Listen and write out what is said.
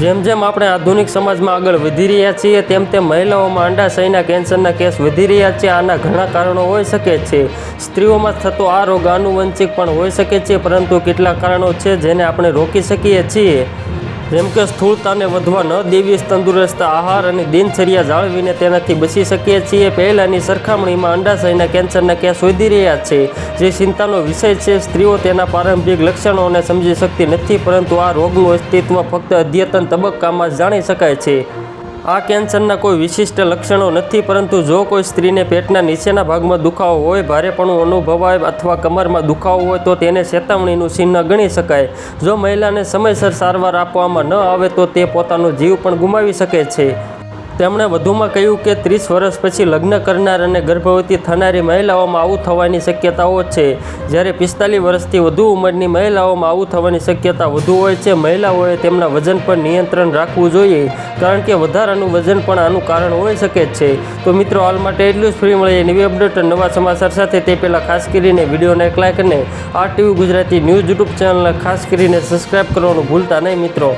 જેમ જેમ આપણે આધુનિક સમાજમાં આગળ વધી રહ્યા છીએ, તેમ તેમ મહિલાઓમાં અંડાશયના કેન્સરના કેસ વધી રહ્યા છે. આના ઘણા કારણો હોઈ શકે છે. સ્ત્રીઓમાં થતો આ રોગ આનુવંશિક પણ હોઈ શકે છે, પરંતુ કેટલાક કારણો છે જેને આપણે રોકી શકીએ છીએ. જેમ કે સ્થૂળતાને વધવા ન દેવી તંદુરસ્ત આહાર અને દિનચર્યા જાળવીને તેનાથી બચી શકીએ છીએ. પહેલાંની સરખામણીમાં અંડાશયના કેન્સરના કેસ વધી રહ્યા છે. જે ચિંતાનો વિષય છે, સ્ત્રીઓ તેના પ્રારંભિક લક્ષણોને સમજી શકતી નથી, પરંતુ આ રોગનું અસ્તિત્વ ફક્ત અદ્યતન તબક્કામાં જાણી શકાય છે. આ કેન્સરના કોઈ વિશિષ્ટ લક્ષણો નથી, પરંતુ જો કોઈ સ્ત્રીને પેટના નીચેના ભાગમાં દુખાવો હોય, ભારેપણું અનુભવાય અથવા કમરમાં દુખાવો હોય, તો તેને ચેતવણીનું ચિહ્ન ગણી શકાય. જો મહિલાને સમયસર સારવાર આપવામાં ન આવે, તો તે પોતાનો જીવ પણ ગુમાવી શકે છે. તેમણે વધુમાં કહ્યું કે ત્રીસ વર્ષ પછી લગ્ન કરનાર અને ગર્ભવતી થનારી મહિલાઓમાં આવું થવાની શક્યતાઓ છે. જ્યારે પિસ્તાલીસ વર્ષથી વધુ ઉંમરની મહિલાઓમાં આવું થવાની શક્યતા વધુ હોય છે, મહિલાઓએ તેમના વજન પર નિયંત્રણ રાખવું જોઈએ, કારણ કે વધારાનું વજન પણ આનું કારણ હોઈ શકે છે. તો મિત્રો, હાલ માટે એટલું જ. ફ્રી મળીએ નવી અપડેટ નવા સમાચાર સાથે. તે પહેલાં ખાસ કરીને વિડીયોને એક લાઈક અને આ ટીવી ગુજરાતી ન્યૂઝ યુટ્યુબ ચેનલને ખાસ કરીને સબસ્ક્રાઈબ કરવાનું ભૂલતા નહીં મિત્રો.